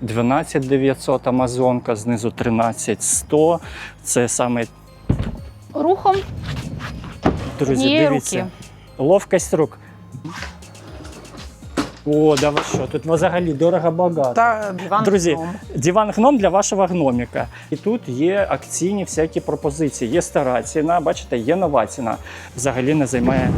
12 900 Амазонка, знизу 13 100. Це саме, Рухом друзі, однієї дивіться. руки. Ловкость рук. О, да ви що, тут взагалі дорого багато. Та диван Друзі, гном. диван гном для вашого гноміка. І тут є акційні всякі пропозиції. Є стара ціна, бачите, є нова ціна. Взагалі не займає.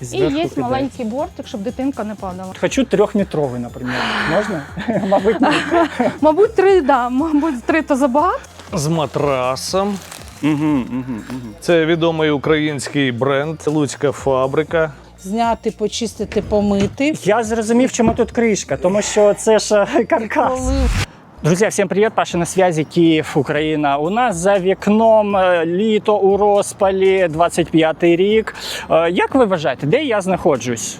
І є піде. маленький бортик, щоб дитинка не падала. Хочу трьохметровий, наприклад. Можна? Мабуть. Мабуть, три, да, мабуть, три то забагато. з матрасом. Угу, угу, угу. Це відомий український бренд, Луцька фабрика. Зняти, почистити, помити. Я зрозумів, чому тут кришка, тому що це ж каркас. Друзья, всем привет! Паша на связи, Киев, Украина. У нас за вікном е, літо у розпалі, 25-й рік. Як ви вважаєте, де я знаходжусь?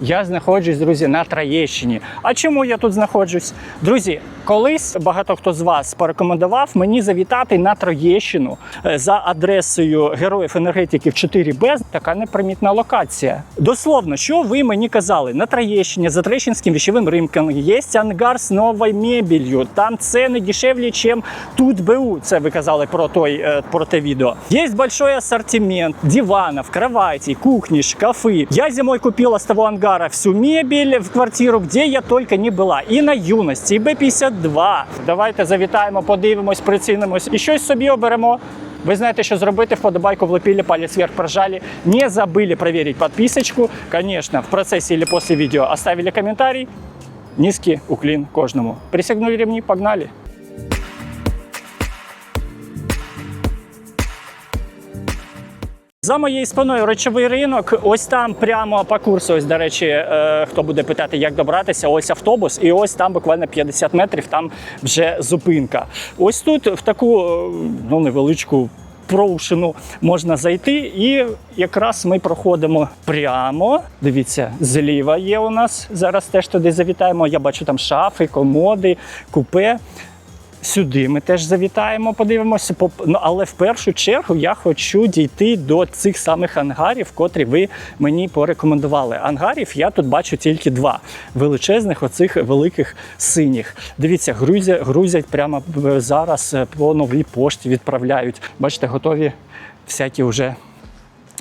Я знаходжусь, друзі, на Троєщині. А чому я тут знаходжусь? Друзі, колись багато хто з вас порекомендував мені завітати на Троєщину е, за адресою Героїв енергетиків 4Б. Така непримітна локація. Дословно, що ви мені казали? На Троєщині за Троєщинським віщовим ринком є ангар з новою мебелью. Там ціни дешевле, ніж тут БУ. Це ви казали про той е, про те відео. Є большой ассортимент диванов, кроватей, кухни, шкафы. Я зимой купила с того ангара всю мебель в квартиру, где я только не була. І на юності, і Б-52. Давайте завітаємо, подивимось, прицінимось і щось собі оберемо. Ви знаєте, що зробити, вподобайку влепили, палець вверх прожали. Не забыли проверить подписочку. Конечно, в процессе или после видео оставили комментарий. Низкий уклін кожному. Присягнули ремні, погнали. За моєю спиною речовий ринок. Ось там прямо по курсу. Ось, до речі, е, хто буде питати, як добратися, ось автобус, і ось там буквально 50 метрів, там вже зупинка. Ось тут в таку е, ну, невеличку. Проушину можна зайти, і якраз ми проходимо прямо. Дивіться, зліва є у нас. Зараз теж туди завітаємо. Я бачу там шафи, комоди, купе. Сюди ми теж завітаємо, подивимося. Ну, але в першу чергу я хочу дійти до цих самих ангарів, котрі ви мені порекомендували. Ангарів я тут бачу тільки два величезних, оцих великих синіх. Дивіться, грузять, грузять прямо е, зараз е, по новій пошті відправляють. Бачите, готові всякі вже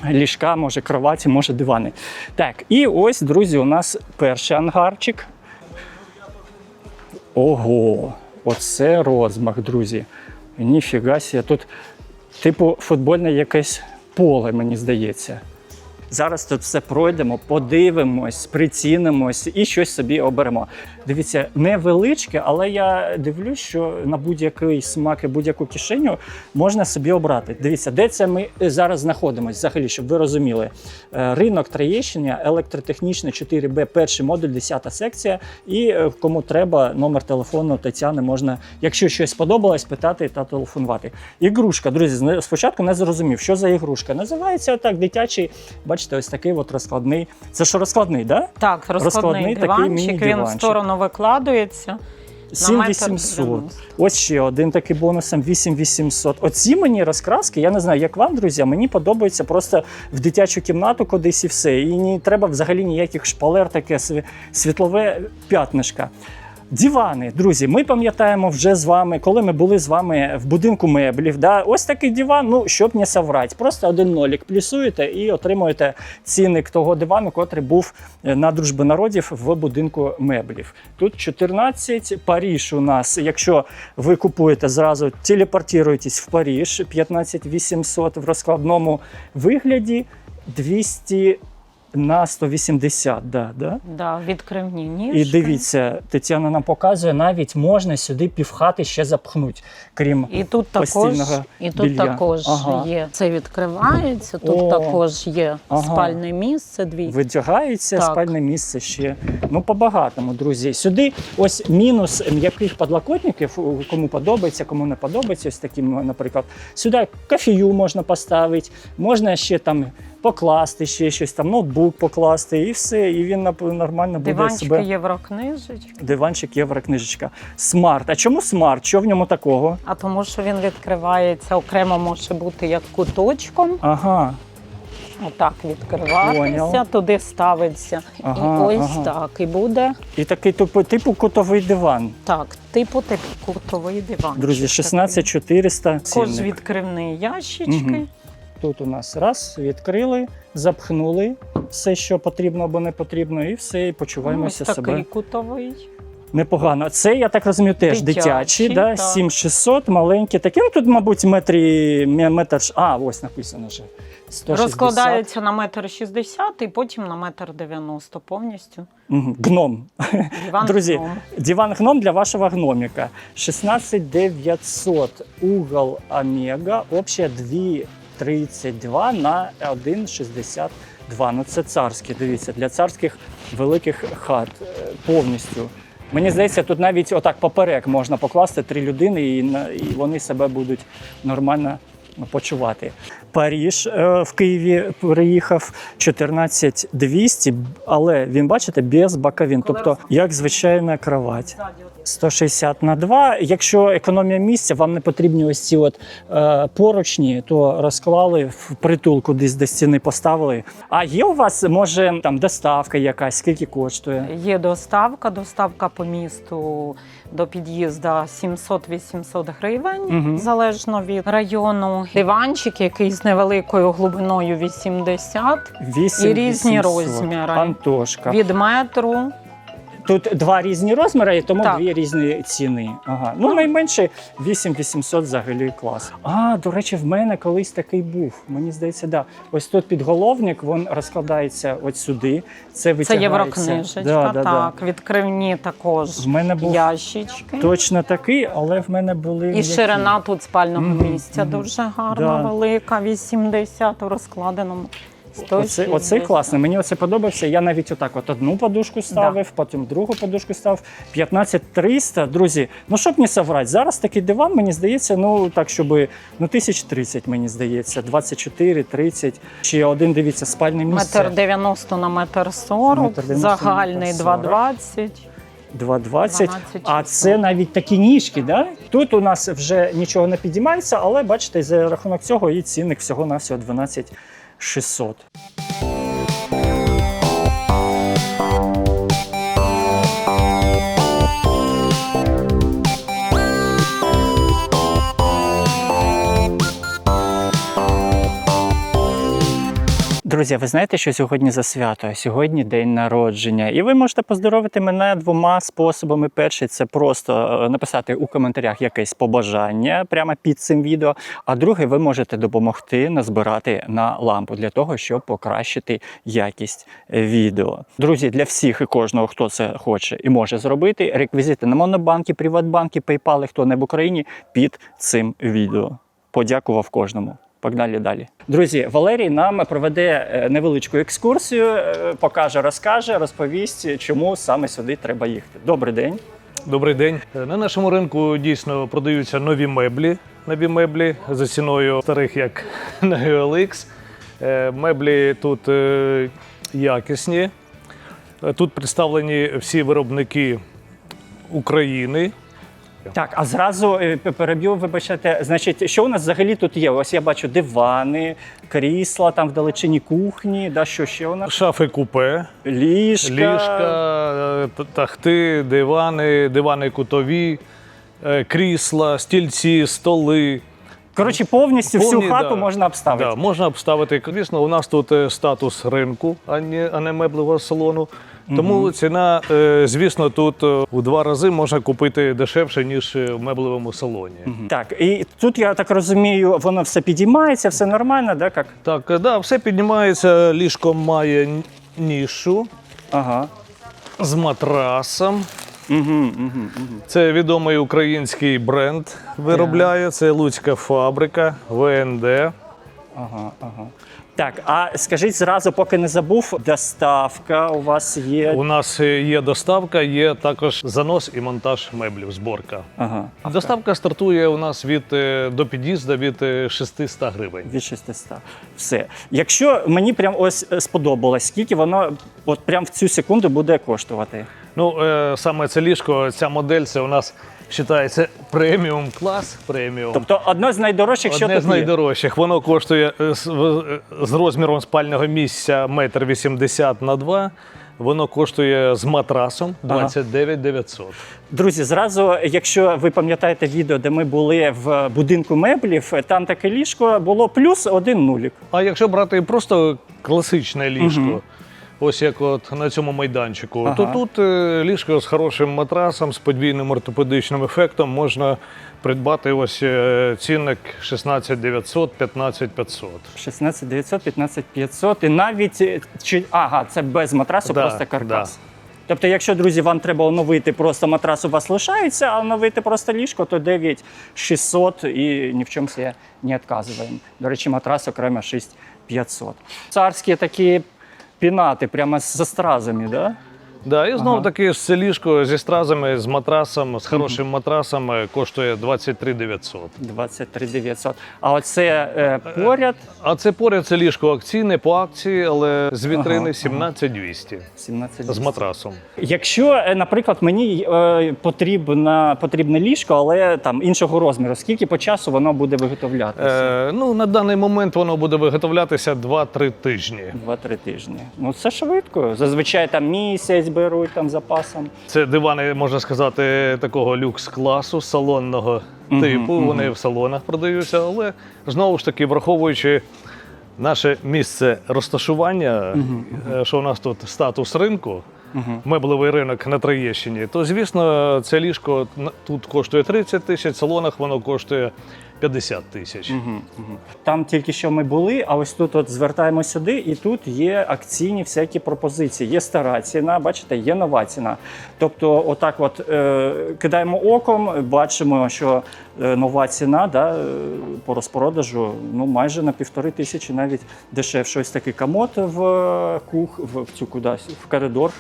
ліжка, може кроваті, може дивани. Так, і ось, друзі, у нас перший ангарчик. Ого, оце розмах, друзі. Ніфіга сі, тут, типу, футбольне якесь поле, мені здається. Зараз тут все пройдемо, подивимось, прицінимось і щось собі оберемо. Дивіться, невеличке, але я дивлюсь, що на будь-який смак і будь-яку кишеню можна собі обрати. Дивіться, де це ми зараз знаходимося, взагалі, щоб ви розуміли. Е, Ринок Троєщина, електротехнічний 4Б, перший модуль, 10 секція. І е, кому треба, номер телефону Тетяни можна, якщо щось сподобалось, питати та телефонувати. Ігрушка, друзі, спочатку не зрозумів, що за ігрушка. Називається так дитячий, бачите, ось такий от розкладний. Це що розкладний, так? Да? Так, розкладний, Розкладний такий диванчик, він в міні-диванчик. Сторону викладується. 7800. Ось ще один такий бонусом 8800. Оці мені розкраски, я не знаю, як вам, друзі, мені подобається просто в дитячу кімнату кудись і все. І не треба взагалі ніяких шпалер, таке світлове п'ятнишка. Дивани, друзі, ми пам'ятаємо вже з вами, коли ми були з вами в будинку меблів. Да? Ось такий диван, ну щоб не соврать. Просто один нолік плюсуєте і отримуєте цінник того дивану, котрий був е, на дружби народів в будинку меблів. Тут 14, Паріж у нас. Якщо ви купуєте зразу, телепортуєтесь в Паріж 15 800 в розкладному вигляді 200 на 180. Да, да? Да, відкривні ніжки. І дивіться, Тетяна нам показує, навіть можна сюди півхати ще запхнуть, крім І тут також, і тут білья. також Ага. є. Це відкривається, тут О. також є Ага. спальне місце. Дві. видягається Так. спальне місце ще. Ну, по-багатому, друзі. Сюди ось мінус м'яких подлокотників, кому подобається, кому не подобається. Ось таким, наприклад, сюди кофею можна поставити, можна ще там покласти ще щось, там ноутбук покласти, і все. І він нормально буде Диванчики себе. єврокнижечки. Диванчик, єврокнижечка. Смарт. А чому смарт? Що в ньому такого? А тому, що він відкривається окремо, може бути як куточком. Ага. Отак відкриватися, Поняв. туди ставиться. Ага, і ось ага. так. І буде І такий типу, типу кутовий диван. так, типу тип кутовий диван. Друзі, 16400 Також цінник. відкривні ящички. Мгм. Тут у нас раз, відкрили, запхнули все, що потрібно або не потрібно, і все, і почуваємося такий себе кутовий. непогано. Це, я так розумію, теж Дитячий, дитячий, да? 7600, маленький. Такий, ну тут, мабуть, метрі, метр. А, ось написано вже. 160. Розкладається на метр шістдесят і потім на метр дев'яносто повністю. Гном. Диван Друзі, гном. Диван гном для вашого гноміка. 16900 угол омега, общая 2,32 на 1,62. Ну це царське, дивіться, для царських великих хат е, повністю. Мені здається, тут навіть отак поперек можна покласти три людини, і, і вони себе будуть нормально почувати. Паріж е, в Києві приїхав 14200, але він, бачите, без боковин. Тобто, як звичайна кровать. 160 на 2. Якщо економія місця, вам не потрібні ось ці от е, поручні, то розклали в притул кудись до стіни поставили. А є у вас, може, там доставка якась, скільки коштує? Є доставка, доставка по місту до під'їзду 700-800 гривень, Мгм. залежно від району. Диванчик, який з невеликою глибиною 80, 8 І різні 800. розміри. Антошка. від метру. Тут два різні розміри, і тому Так. дві різні ціни. Ага. Ну, найменше 8800 взагалі клас. А, до речі, в мене колись такий був. Мені здається, да. Ось тут підголовник, він розкладається от сюди. Це Це витягається. єврокнижечка. Да, да, так, відкривні також В мене був ящички. точно такий, але в мене були. І м'які. ширина тут спального Мгм, місця мгм. дуже гарна, Да. велика, 80 у розкладеному. Оце, 160. оцей класний. Мені оце подобався. Я навіть отак от одну подушку ставив, потім другу подушку став. 15300, друзі. Ну щоб не соврати, зараз такий диван, мені здається, ну так, щоб ну, 1030, мені здається, 24, 30. Ще один, дивіться, спальне місце. Метр 90 на метр 40, Метр 90 загальний метр 40. 2,20. 220. А це навіть такі ніжки, да? Тут у нас вже нічого не підіймається, але бачите, за рахунок цього і цінник всього на всього 12 600. Друзі, ви знаєте, що сьогодні за свято? Сьогодні день народження. І ви можете поздоровити мене двома способами. Перший це просто е, написати у коментарях якесь побажання прямо під цим відео. А другий, ви можете допомогти назбирати на лампу для того, щоб покращити якість відео. Друзі, для всіх і кожного, хто це хоче і може зробити, реквізити на Монобанки, Приватбанки, PayPal, хто не в Україні під цим відео. Подякував кожному. Погнали далі. Друзі, Валерій нам проведе е, невеличку екскурсію, е, покаже, розкаже, розповість, чому саме сюди треба їхати. Добрий день. Добрий день. На нашому ринку дійсно продаються нові меблі. Нові меблі за ціною старих, як на GLX. Е, Меблі тут е, якісні. Е, Тут представлені всі виробники України. Так, а зразу е, переб'ю, вибачте, значить, що у нас взагалі тут є? Ось я бачу дивани, крісла, там вдалечині кухні, да, що ще у нас? Шафи купе, Ліжка. ліжка, е, т- тахти, дивани, дивани кутові, е, крісла, стільці, столи. Коротше, повністю всю хату да. можна обставити. Да, можна обставити. Звісно, у нас тут е, статус ринку, а не, а не меблевого салону. Тому ціна, е, звісно, тут е, у два рази можна купити дешевше, ніж е, в меблевому салоні. Так, і тут я так розумію, воно все підіймається, все нормально, да? Як? Так, да, все піднімається, ліжко має нішу Ага. з матрасом. Угу, угу, угу. Це відомий український бренд виробляє. Це Луцька фабрика, ВНД. Ага, ага. Так, а скажіть зразу, поки не забув, доставка у вас є. У нас е, є доставка, є також занос і монтаж меблів, зборка. Ага. Доставка стартує у нас від е, до під'їзду від е, 600 гривень. Від 600. Все. Якщо мені прям ось е, сподобалось, скільки воно от прям в цю секунду буде коштувати? Ну, е, саме це ліжко, ця модель, це у нас вважається преміум клас. Преміум. Тобто одне з найдорожчих, що Одне тут з є. найдорожчих. Воно коштує е, з, в- з розміром спального місця 1,80 м на 2 Воно коштує з матрасом 29 900. Друзі, зразу, якщо ви пам'ятаєте відео, де ми були в будинку меблів, там таке ліжко було плюс один нулік. А якщо брати просто класичне ліжко. Ось як от на цьому майданчику, Ага. то тут е, ліжко з хорошим матрасом, з подвійним ортопедичним ефектом можна придбати ось е, цінник 16 900, 15 500. 16 900, 15 500 і навіть е, чи ага, це без матрасу, Да, просто каркас. Тобто, якщо, друзі, вам треба оновити просто матрас у вас лишається, а оновити просто ліжко, то 9 600 і ні в чому себе не відказуємо. До речі, матрас окремо 6 500. Царські такі пінати, прямо со стразами, да? Да, і знову Ага. таки це ліжко зі стразами, з матрасом, з хорошим матрасом е, коштує 23 900. 23 900. А оце е, поряд А це поряд це ліжко акційне по акції, але з вітрини Ага, ага. 17 200 17 з матрасом. Якщо, е, наприклад, мені е, потрібна, потрібне ліжко, але там іншого розміру, скільки по часу воно буде виготовлятися? Е, ну, на даний момент воно буде виготовлятися 2-3 тижні. Два-три тижні. Ну це швидко. Зазвичай там місяць беруть там запасом. Це дивани, можна сказати, такого люкс-класу, салонного типу. мгм. Вони в салонах продаються, але знову ж таки, враховуючи наше місце розташування, е, що у нас тут статус ринку. Мгм. Меблевий ринок на Троєщині, то звісно, це ліжко тут коштує 30 тисяч, в салонах воно коштує 50 тисяч. Мгм, мгм. Там тільки що ми були, а ось тут от звертаємо сюди, і тут є акційні всякі пропозиції. Є стара ціна, бачите, є нова ціна. Тобто, отак, от е, кидаємо оком, бачимо, що е, нова ціна да, е, по розпродажу ну майже на півтори тисячі, навіть дешевше. Ось такий комод в е, кух, в, в цю кудись, в коридор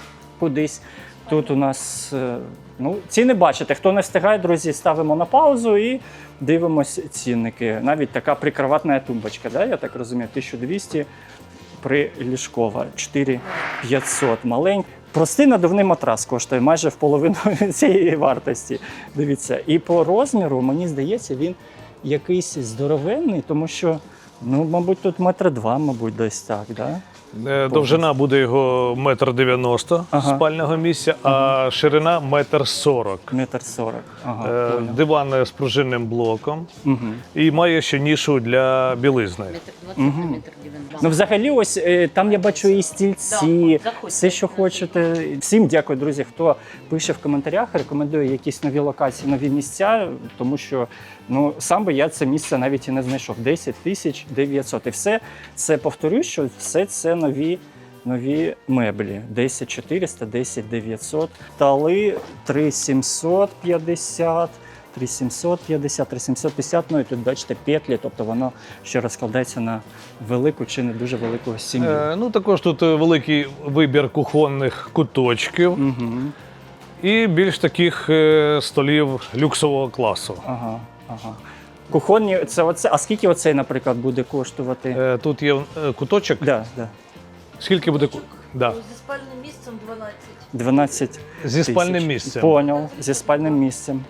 кудись. Тут у нас е, ну, ціни бачите. Хто не встигає, друзі, ставимо на паузу і дивимось цінники. Навіть така прикроватна тумбочка, да, я так розумію, 1200 приліжкова, 4500 малень. Простий надувний матрас коштує майже в половину цієї вартості. Дивіться, і по розміру, мені здається, він якийсь здоровенний, тому що, ну, мабуть, тут метр два, мабуть, десь так. Да? Е, Довжина буде його метр дев'яносто Ага. спального місця, а ширина метр сорок. Метр сорок. Ага, Е. Диван з пружинним блоком Мгм. і має ще нішу для білизни. Метр на метр девяносто. Ну, взагалі, ось е, там я бачу і стільці, Да, все, що хочете. Всім дякую, друзі, хто пише в коментарях, рекомендує якісь нові локації, нові місця, тому що ну сам би я це місце навіть і не знайшов. 10 тисяч 900. І все це повторюю, що все це нові. Нові меблі 10 400, 10 900, тали 3750, 3750, 3750, ну і тут бачите петлі, тобто воно ще розкладається на велику чи не дуже велику сім'ю. Е, Ну також тут е, великий вибір кухонних куточків Угу. і більш таких е, столів люксового класу. Ага, ага. Кухонні, це оце. А скільки оцей, наприклад, буде коштувати? Е, Тут є е, куточок. Да, да. Скільки буде ку- да. Зі спальним місцем 12. 12 зі тисяч. спальним місцем? Поняв. Зі спальним місцем.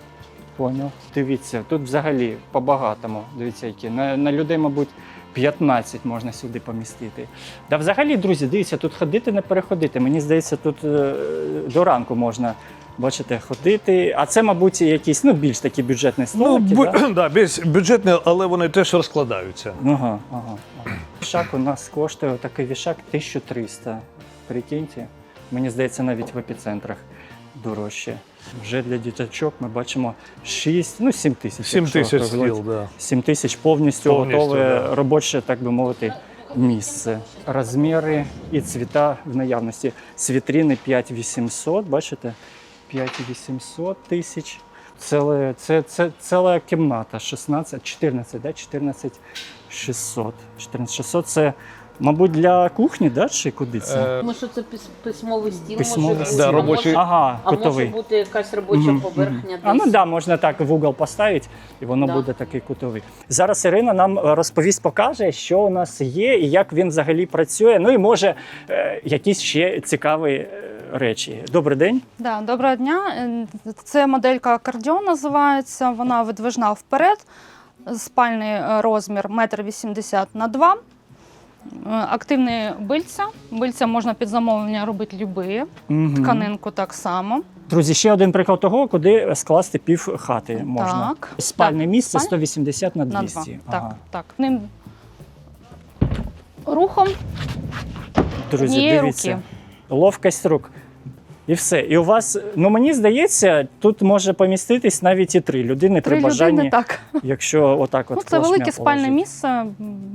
Поняв. Дивіться, тут взагалі по-багатому. Дивіться, які. На, на людей, мабуть, 15 можна сюди помістити. Да взагалі, друзі, дивіться, тут ходити, не переходити. Мені здається, тут е, до ранку можна. Бачите, ходити. А це, мабуть, якісь ну, більш такі бюджетні Ну, столики. бу- да? да, більш бюджетні, але вони теж розкладаються. Ага, ага. ага. Вішак у нас коштує такий вішак 1300. Прикиньте, мені здається, навіть в епіцентрах дорожче. Вже для діточок ми бачимо 6, ну 7 тисяч. 7 тисяч стіл, да. 7 тисяч повністю, Повністю, готове да. робоче, так би мовити, місце. Розміри і цвіта в наявності. З вітрини 5800, бачите? 5800 тисяч. Це, це, це ціла кімната, 16, 14, да? 14 600. 14 600 це, мабуть, для кухні, да? чи куди це? Е, Тому що це пис- письмовий стіл Письмовий може стіл. Да, а робочий- може- ага, А може кутовий. бути якась робоча Мгм, поверхня десь. А ну да, можна так в угол поставити, і воно Да. буде такий кутовий. Зараз Ірина нам е, розповість, покаже, що у нас є і як він взагалі працює. Ну і може е, якийсь ще цікавий е, речі. Добрий день. Да, доброго дня. Е, Це моделька акордіон називається. Вона видвижна вперед. Спальний е, розмір 1,80 м на 2 Активний бильця. Бильця можна під замовлення робити любі. Мгм. Тканинку так само. Друзі, ще один приклад того, куди скласти пів хати можна. Так. Спальне Так, місце спаль- 180 на 200. На 2. Ага. Так, так. Ним рухом Друзі, дивіться. руки. Ловкость рук. І все. І у вас, ну мені здається, тут може поміститись навіть і три людини при Три бажанні, людини, так. якщо отак от Ну, це велике спальне місце,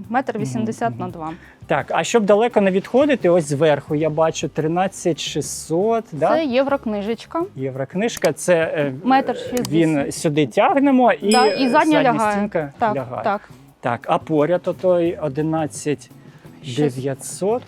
метр вісімдесят на два. Так, а щоб далеко не відходити, ось зверху я бачу 13600, да? Це єврокнижечка. Єврокнижка, це е, Метр шістдесят. він сюди тягнемо і, Да, і задня лягає. стінка Так, лягає. так. Так, а поряд отой 11900.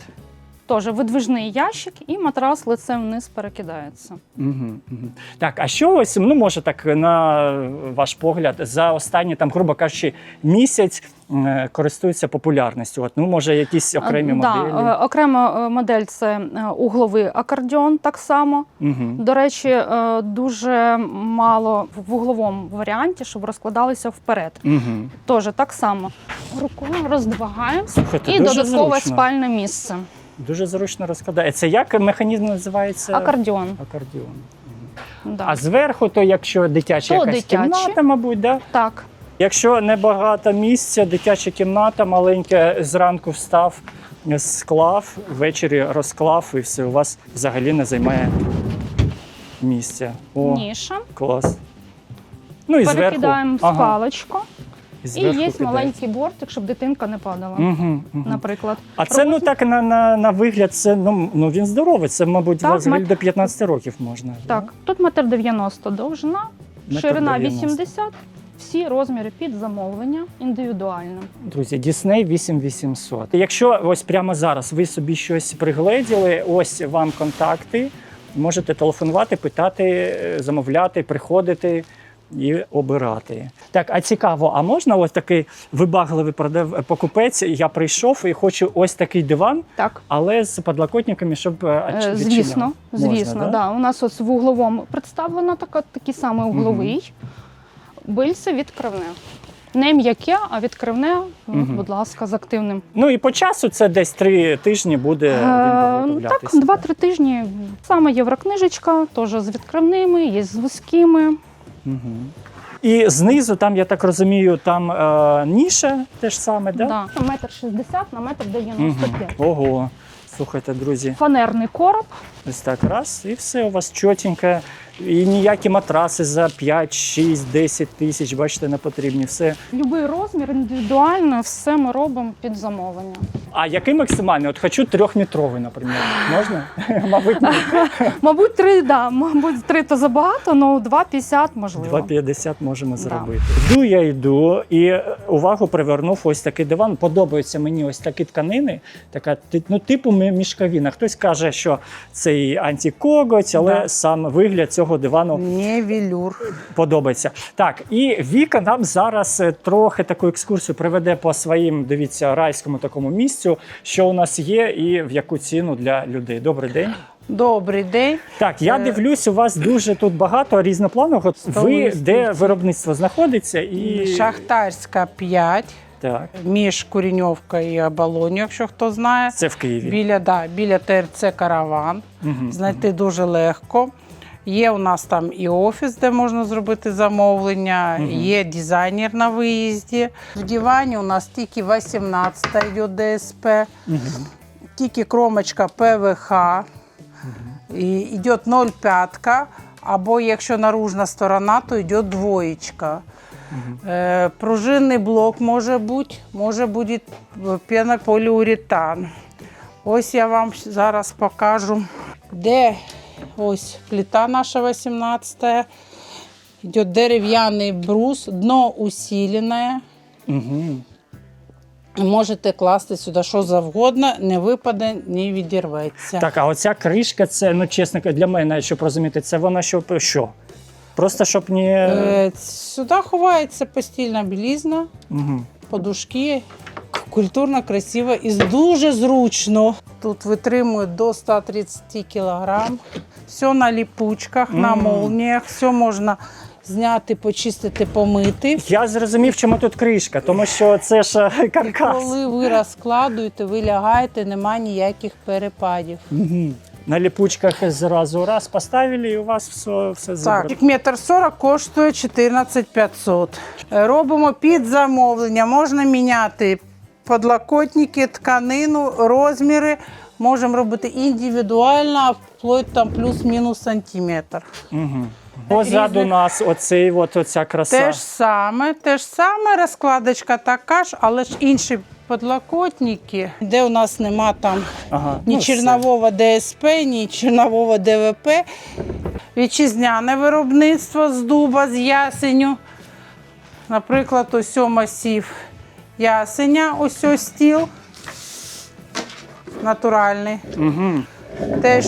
Теж видвижний ящик і матрас лицем вниз перекидається. Угу, угу. Так, а що ось, ну може так на ваш погляд, за останні там, грубо кажучи, місяць е, користується популярністю? От, ну, може, якісь окремі Е, моделі. Е, окрема е, модель це угловий акордіон так само. Угу. До речі, дуже мало в угловому варіанті, щоб розкладалися вперед. Угу. Теж так само. Рукою роздвигаємо і дуже додаткове зручно. спальне місце. Дуже зручно розкладає. Це як механізм називається? Акордіон. Акордіон. Да. А зверху, то якщо дитяча То якась дитячі. кімната, мабуть, да? Так. Якщо небагато місця, дитяча кімната маленька, зранку встав, склав, ввечері розклав, і все, у вас взагалі не займає місця. О, Ніша. клас. Ну і зверху. Перекидаємо в паличку. І є кидається. маленький бортик, щоб дитинка не падала. Угу, угу. Наприклад. А це ну так на, на, на вигляд, це ну, ну він здоровий. Це, мабуть, Так, мет- до 15 років можна. Так, тут метр 90 довжина, Метр ширина 90. 80, всі розміри під замовлення індивідуально. Друзі, Дісней 8800. Якщо ось прямо зараз ви собі щось пригледіли, ось вам контакти. Можете телефонувати, питати, е, замовляти, приходити і обирати. Так, а цікаво, а можна ось такий вибагливий продав покупець? Я прийшов і хочу ось такий диван, Так, але з подлокотниками, щоб е, е, звісно, Можна, звісно, да? да? У нас ось в угловому представлено така, такий самий угловий. Бильце відкривне. Не м'яке, а відкривне, Мгм. будь ласка, з активним. Ну і по часу це десь три тижні буде він Е, так, два-три тижні. Саме єврокнижечка, теж з відкривними, є з вузькими. Мгм. І знизу, там, я так розумію, там е, ніша теж саме, да? Да. Метр шістдесят на метр Мгм. дев'яносто п'ять. Ого. Слухайте, друзі, Фанерний короб. ось так раз, і все у вас чотенько. І ніякі матраси за 5, 6, 10 тисяч, бачите, не потрібні. Все. Любий розмір індивідуально, все ми робимо під замовлення. А який максимальний? От хочу трьохметровий, наприклад. Можна? Мабуть, ні. Мабуть, три, да, мабуть, три то забагато, але 2,50 можливо. 2,50 можемо Да. зробити. Йду я йду і увагу привернув ось такий диван. Подобаються мені ось такі тканини, така ну, типу мі- мішковіна. Хтось каже, що це і антикоготь, але Да. сам вигляд цього дивану Не велюр. подобається. Так, і Віка нам зараз е, трохи таку екскурсію приведе по своїм, дивіться, райському такому місцю, що у нас є, і в яку ціну для людей. Добрий день. Добрий день. Так, я Це- дивлюсь, у вас дуже тут багато різнопланового. Ви де виробництво знаходиться і Шахтарська 5, так, між Куріньовкою і Оболонью, якщо хто знає. це в Києві. Біля, да, біля ТРЦ Караван. Мгм. Знайти дуже легко. Є у нас там і офіс, де можна зробити замовлення, є дизайнер на виїзді. В дивані у нас тільки 18 йде ДСП, тільки кромочка ПВХ, і йде 0,5, або якщо наружна сторона, то йде двоєчка. Е, пружинний блок може бути, може бути пенополіуретан. Ось я вам зараз покажу, де ось плита наша 18 Йде дерев'яний брус, дно усилене. Мгм. Можете класти сюди що завгодно, не випаде, не відірветься. Так, а оця кришка, це, ну чесно, для мене, щоб розуміти, це вона щоб що? Просто щоб не. Е, сюди ховається постільна білізна, Мгм. подушки. Культурно, красиво і дуже зручно. тут витримують до 130 кг. Все на ліпучках, на молніях, все можна зняти, почистити, помити. Я зрозумів, чому тут кришка, тому що це ж е, каркас. Коли ви розкладуєте, ви лягаєте, немає ніяких перепадів. Мгм. На ліпучках зразу раз поставили, і у вас все, все зібрано. Так, метр сорок коштує 14 500. Е, Робимо під замовлення. Можна міняти подлокотники, тканину, розміри. Можемо робити індивідуально, вплоть там плюс-мінус сантиметр. Угу. Позаду Різних. нас оцей, от, оця краса. Те ж саме, те ж саме, розкладочка така ж, але ж інші подлокотники, де у нас нема там Ага. ні ну, все. чернового ДСП, ні чернового ДВП. Вітчизняне виробництво з дуба, з ясеню. Наприклад, ось о масів ясеня, ось ось стіл. Натуральний. Мгм. Теж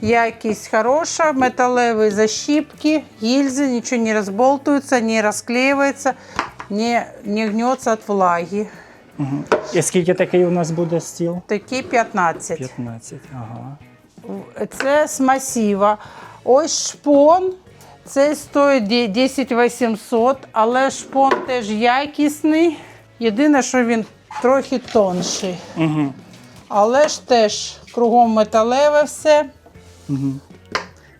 якість хороша, металеві защіпки, гільзи, нічого не розболтується, не розклеюється, не, не гнеться від влаги. І скільки такий у нас буде стіл? Такі 15. 15. Ага. Це з масива. Ось шпон. Це стоїть де- 10 800, але шпон теж якісний. Єдине, що він трохи тонший. Угу. Але ж теж кругом металеве все.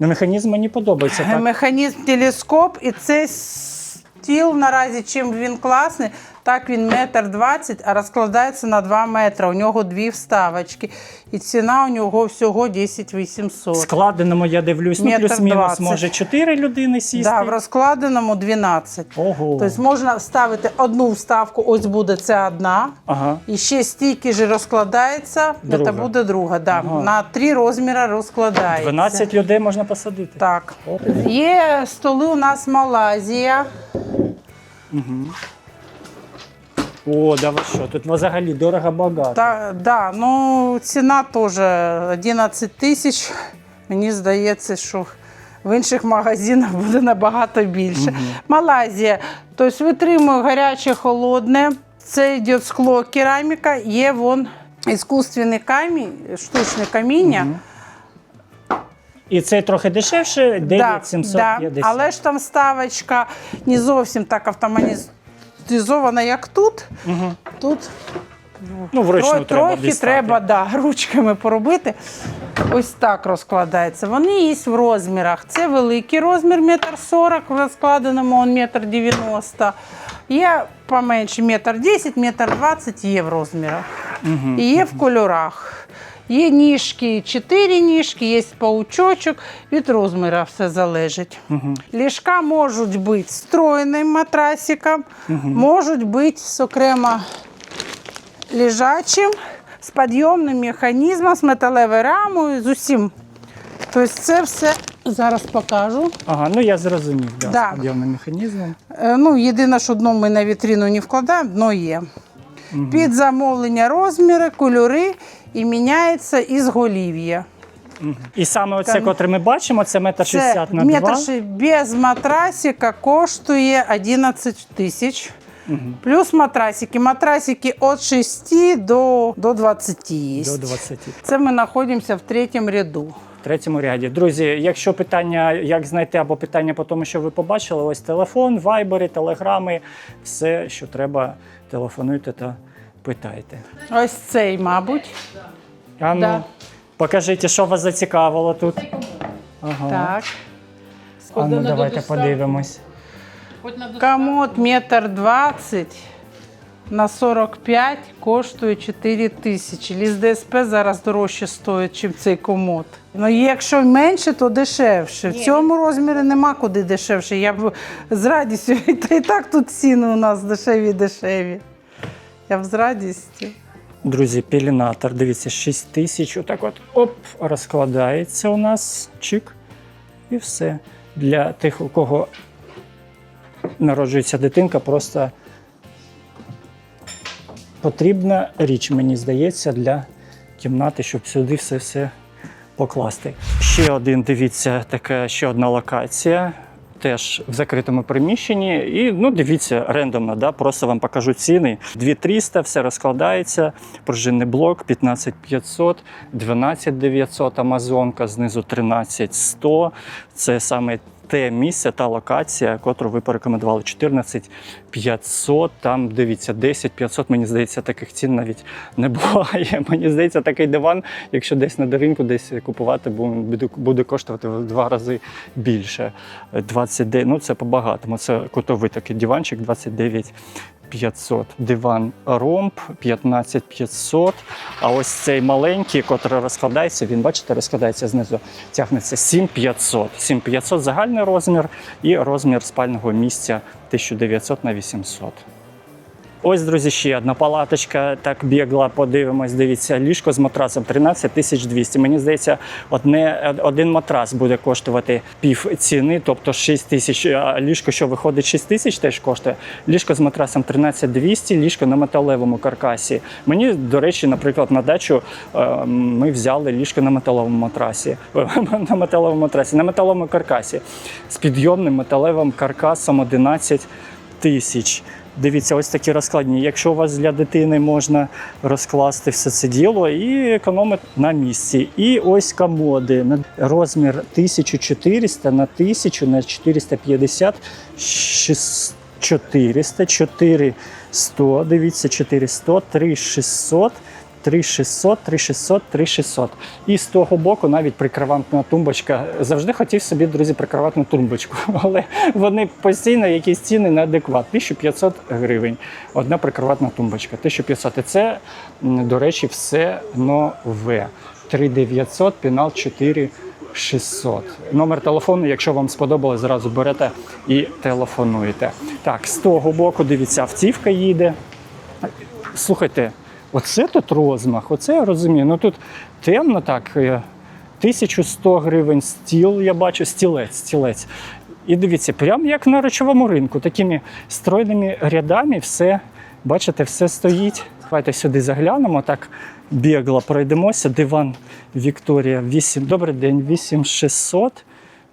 Ну, механізм мені подобається. Так? Механізм телескоп і цей стіл наразі, чим він класний, так він метр двадцять, а розкладається на 2 метри. У нього дві вставочки. І ціна у нього всього 10 800. Складеному я дивлюсь, ну плюс-мінус, 20. може 4 людини сісти. Да, в розкладеному 12. Ого. Тобто можна вставити одну вставку, ось буде ця одна. Ага. І ще стільки ж розкладається, це буде друга. Да. Ага. На три розміри розкладається. 12 людей можна посадити. Так. Ого. Є столи у нас Малайзія. О, да ви що, тут взагалі дорого багато. Та, да, ну, ціна теж 11 тисяч. Мені здається, що в інших магазинах буде набагато більше. Малайзія. Тобто витримує гаряче, холодне. Це йде скло, кераміка, є вон іскусственний камінь, штучне каміння. І це трохи дешевше, 9750. але ж там ставочка не зовсім так автоматизована, як тут. Тут Ну, вручну Тро- треба трохи дістати. треба да, ручками поробити. Ось так розкладається. Вони є в розмірах. Це великий розмір, метр сорок, в розкладеному он метр дев'яносто. Є поменше метр десять, метр двадцять є в розмірах. І є в кольорах. Є ніжки, чотири ніжки, є паучочок, від розміру все залежить. Ліжка можуть бути з встроєним матрасиком, можуть бути з окремо лежачим, з підйомним механізмом, з металевою рамою, з усім. Тобто це все зараз покажу. Ага, ну я зрозумів, да, Да. з підйомним механізмом. Е, Ну, єдине, що дно ми на вітрину не вкладаємо, дно є. Під замовлення розміри, кольори і міняється ізголів'я. І саме оце, Там- котре ми бачимо, це метр Це 60 на метр ши- без матрасика коштує 11 тисяч. Плюс матрасики. Матрасики від 6 до, до 20 є. До 20. Це ми знаходимося в третьому ряду. В третьому ряді. Друзі, якщо питання, як знайти, або питання по тому, що ви побачили, ось телефон, вайбери, телеграми, все, що треба, телефонуйте та питайте. Ось цей, мабуть. А ну, Да. покажіть, що вас зацікавило тут. Ага. Так. А ну, давайте подивимось. Комод метр двадцять на 45 коштує 4 тисячі. Ліс ДСП зараз дорожче стоїть, ніж цей комод. Ну, якщо менше, то дешевше. В цьому розмірі нема куди дешевше. Я б з радістю, та і так тут ціни у нас дешеві дешеві. Я з радістю. Друзі, пілінатор, дивіться, 6 тисяч. Отак от оп, розкладається у нас. Чик. І все. Для тих, у кого народжується дитинка, просто потрібна річ, мені здається, для кімнати, щоб сюди все все покласти. Ще один, дивіться, така ще одна локація. Теж в закритому приміщенні. І ну, дивіться, рендомно, да, просто вам покажу ціни. 2300, все розкладається. Пружинний блок 15500, 12900 Амазонка, знизу 13100. Це саме те місце, та локація, котру ви порекомендували. 14500, там дивіться, 10500, мені здається, таких цін навіть не буває. Мені здається, такий диван, якщо десь на ринку десь купувати, бу- буде, коштувати в два рази більше. 29, ну це по-багатому. Це кутовий такий диванчик 29 500. Диван ромб 15 500. А ось цей маленький, котрий розкладається, він, бачите, розкладається знизу, тягнеться 7500. 7500 загальний розмір і розмір спального місця 1900 на 800. Ось, друзі, ще одна палаточка. Так бігла, подивимось. Дивіться, ліжко з матрасом 13 тисяч 200. Мені здається, одне, один матрас буде коштувати пів ціни, тобто 6 тисяч. Ліжко, що виходить 6 тисяч, теж коштує. Ліжко з матрасом 13 200, ліжко на металевому каркасі. Мені, до речі, наприклад, на дачу е, ми взяли ліжко на металевому матрасі. на металевому матрасі, на металевому каркасі з підйомним металевим каркасом 11 тисяч. Дивіться, ось такі розкладні. Якщо у вас для дитини можна розкласти все це діло і економити на місці. І ось комоди. Розмір 1400 на 1000 на 450 6 400, 400, дивіться, 400, 3600, 3600, 3600, 3600. І з того боку навіть прикроватна тумбочка. Завжди хотів собі, друзі, прикроватну тумбочку, але вони постійно якісь ціни неадекват. 1500 гривень. Одна прикроватна тумбочка. 1500. І це, до речі, все нове. 3900, пінал 4600. Номер телефону, якщо вам сподобалось, зразу берете і телефонуєте. Так, з того боку, дивіться, автівка їде. Слухайте, оце тут розмах, оце я розумію. Ну тут темно так. е, 1100 гривень стіл, я бачу, стілець, стілець. І дивіться, прямо як на речовому ринку, такими стройними рядами все, бачите, все стоїть. Давайте сюди заглянемо, так бігло пройдемося. Диван Вікторія 8. Добрий день, 8600.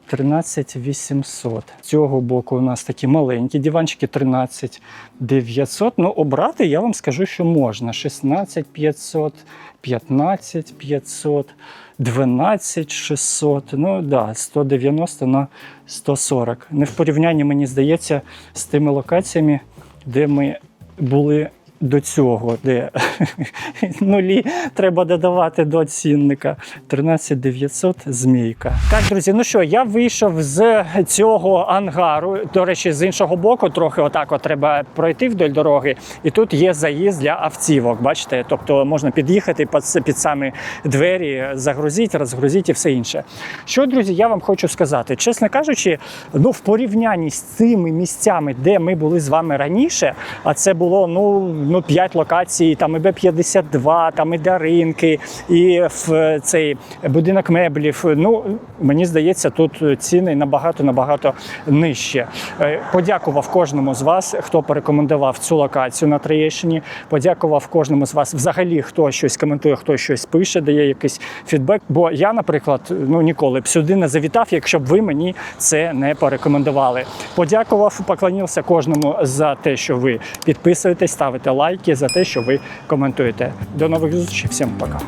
13 800. З цього боку у нас такі маленькі диванчики 13 900. Ну, обрати я вам скажу, що можна. 16 500, 15 500, 12 600. Ну да, 190 на 140. Не в порівнянні, мені здається, з тими локаціями, де ми були до цього, де нулі треба додавати до цінника. 13 900 змійка. Так, друзі, ну що, я вийшов з цього ангару. До речі, з іншого боку, трохи отак от треба пройти вдоль дороги. І тут є заїзд для автівок. Бачите, тобто можна під'їхати під, під самі двері, загрузити, розгрузити і все інше. Що, друзі, я вам хочу сказати, чесно кажучи, ну в порівнянні з цими місцями, де ми були з вами раніше, а це було ну, ну 5 локацій, там і Б-52, там і Даринки, і в цей будинок меблів. Ну мені здається, тут ціни набагато набагато нижче. Е, Подякував кожному з вас, хто порекомендував цю локацію на Троєщині. Подякував кожному з вас, взагалі, хто щось коментує, хто щось пише, дає якийсь фідбек. Бо я, наприклад, ну ніколи б сюди не завітав, якщо б ви мені це не порекомендували. Подякував, поклонився кожному за те, що ви підписуєтесь, ставите лайки, за те, що ви коментуєте. До нових зустрічей, всім пока.